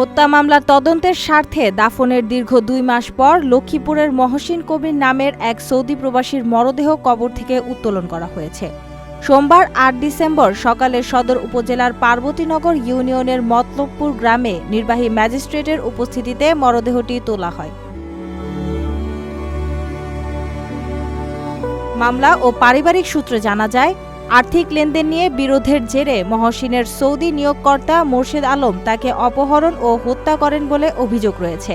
হত্যা মামলার তদন্তের স্বার্থে দাফনের দীর্ঘ দুই মাস পর লক্ষ্মীপুরের মহসিন কবির নামের এক সৌদি প্রবাসীর মরদেহ কবর থেকে উত্তোলন করা হয়েছে। সোমবার আট ডিসেম্বর সকালে সদর উপজেলার পার্বতীনগর ইউনিয়নের মতলবপুর গ্রামে নির্বাহী ম্যাজিস্ট্রেটের উপস্থিতিতে মরদেহটি তোলা হয়। মামলা ও পারিবারিক সূত্রে জানা যায় আর্থিক লেনদেন নিয়ে বিরোধের জেরে মহসিনের সৌদি নিয়োগকর্তা মোর্শেদ আলম তাকে অপহরণ ও হত্যা করেন বলে অভিযোগ রয়েছে।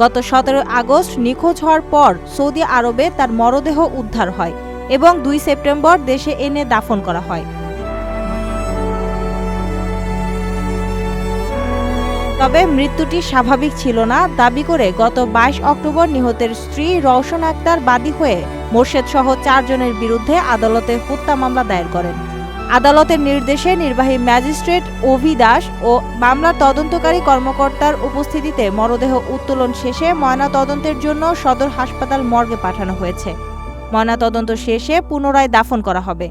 গত সতেরো আগস্ট নিখোঁজ হওয়ার পর সৌদি আরবে তার মরদেহ উদ্ধার হয় এবং দুই সেপ্টেম্বর দেশে এনে দাফন করা হয়। তবে মৃত্যুটি স্বাভাবিক ছিল না, দাবি করে গত বাইশ অক্টোবর নিহতের স্ত্রী রওশন আক্তার বাদী হয়ে মোর্শেদ সহ চারজনের বিরুদ্ধে আদালতে হত্যা মামলা দায়ের করেন। আদালতের নির্দেশে নির্বাহী ম্যাজিস্ট্রেট অভি দাস ও মামলার তদন্তকারী কর্মকর্তার উপস্থিতিতে মরদেহ উত্তোলন শেষে ময়নাতদন্তের জন্য সদর হাসপাতাল মর্গে পাঠানো হয়েছে। ময়নাতদন্ত শেষে পুনরায় দাফন করা হবে।